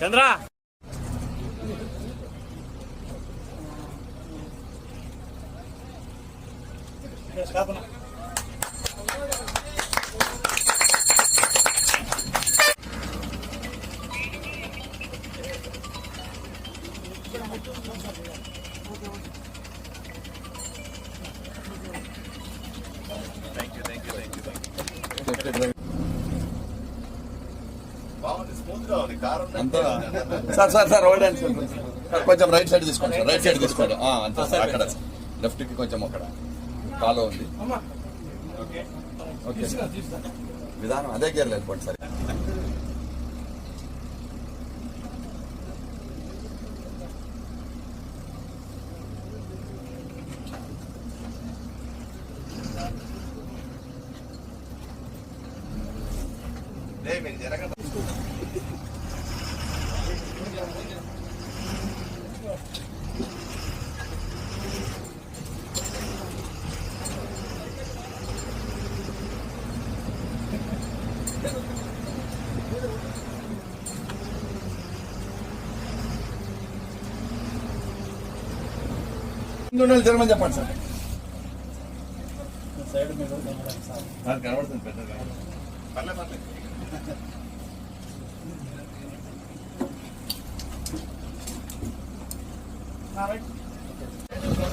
చంద్ర అంతే sir sir sir and sir కొంచెం. Right side తీసుకోండి సార్ రైట్ సైడ్ తీసుకోండి. ఆ, అంతే సార్ అక్కడ. లెఫ్ట్కి కొంచెం అక్కడ. కాలో ఉంది. ఓకే. సార్. విధానం అదే గేర్ వెళ్ళిపోండి సార్. జరగమని చెప్పండి సార్. సార్ కనబడుతుంది పెద్దగా పర్లే పర్లే.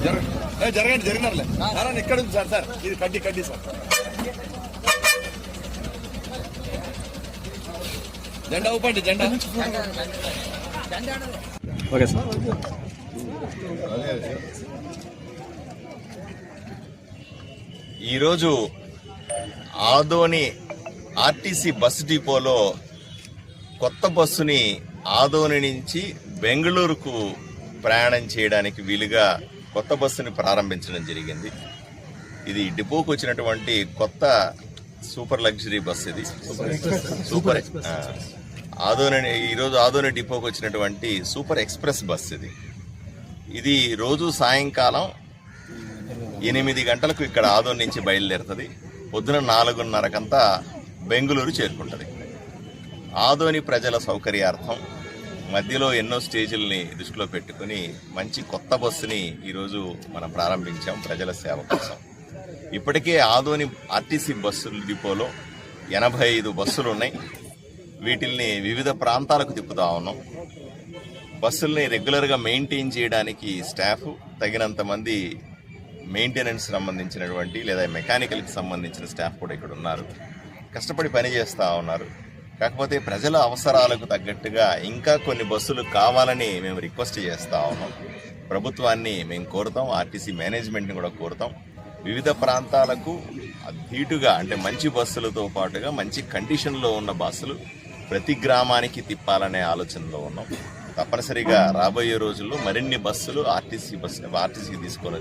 జరగండి ఏ, జరగండి జరిగినారులే. నారాయణ ఇక్కడ ఉంది సార్ సార్. ఇది కడ్డీ కడ్డీ సార్. జెండా ఊపండి జెండా. Okay sir. ఈరోజు ఆదోని ఆర్టీసీ బస్ డిపోలో కొత్త బస్సుని ఆదోని నుంచి బెంగళూరుకు ప్రయాణం చేయడానికి వీలుగా కొత్త బస్సుని ప్రారంభించడం జరిగింది. ఇది డిపోకు వచ్చినటువంటి కొత్త సూపర్ లగ్జరీ బస్ ఇది. సూపర్ ఆదోని ఈరోజు ఆదోని డిపోకు వచ్చినటువంటి సూపర్ ఎక్స్ప్రెస్ బస్ ఇది. ఇది రోజు సాయంకాలం ఎనిమిది గంటలకు ఇక్కడ ఆదోన్ నుంచి బయలుదేరుతుంది. పొద్దున నాలుగున్నరకంతా బెంగళూరు చేరుకుంటుంది. ఆదోని ప్రజల సౌకర్యార్థం మధ్యలో ఎన్నో స్టేజీలని దృష్టిలో పెట్టుకుని మంచి కొత్త బస్సుని ఈరోజు మనం ప్రారంభించాం ప్రజల సేవ కోసం. ఇప్పటికే ఆదోని ఆర్టీసీ బస్సుల డిపోలో ఎనభై ఐదు బస్సులు ఉన్నాయి వీటిల్ని వివిధ ప్రాంతాలకు తిప్పుతా ఉన్నాం. బస్సుల్ని రెగ్యులర్గా మెయింటైన్ చేయడానికి స్టాఫ్ తగినంత మంది మెయింటెనెన్స్ సంబంధించినటువంటి లేదా మెకానికల్కి సంబంధించిన స్టాఫ్ కూడా ఇక్కడ ఉన్నారు. కష్టపడి పని చేస్తూ ఉన్నారు. కాకపోతే ప్రజల అవసరాలకు తగ్గట్టుగా ఇంకా కొన్ని బస్సులు కావాలని మేము రిక్వెస్ట్ చేస్తూ ఉన్నాం. ప్రభుత్వాన్ని మేము కోరుతాం ఆర్టీసీ మేనేజ్మెంట్ని కూడా కోరుతాం. వివిధ ప్రాంతాలకు ధీటుగా అంటే మంచి బస్సులతో పాటుగా మంచి కండిషన్లో ఉన్న బస్సులు ప్రతి గ్రామానికి తిప్పాలనే ఆలోచనలో ఉన్నాం. తప్పనిసరిగా రాబోయే రోజుల్లో మరిన్ని బస్సులు ఆర్టీసీ బస్సు ఆర్టీసీకి తీసుకొని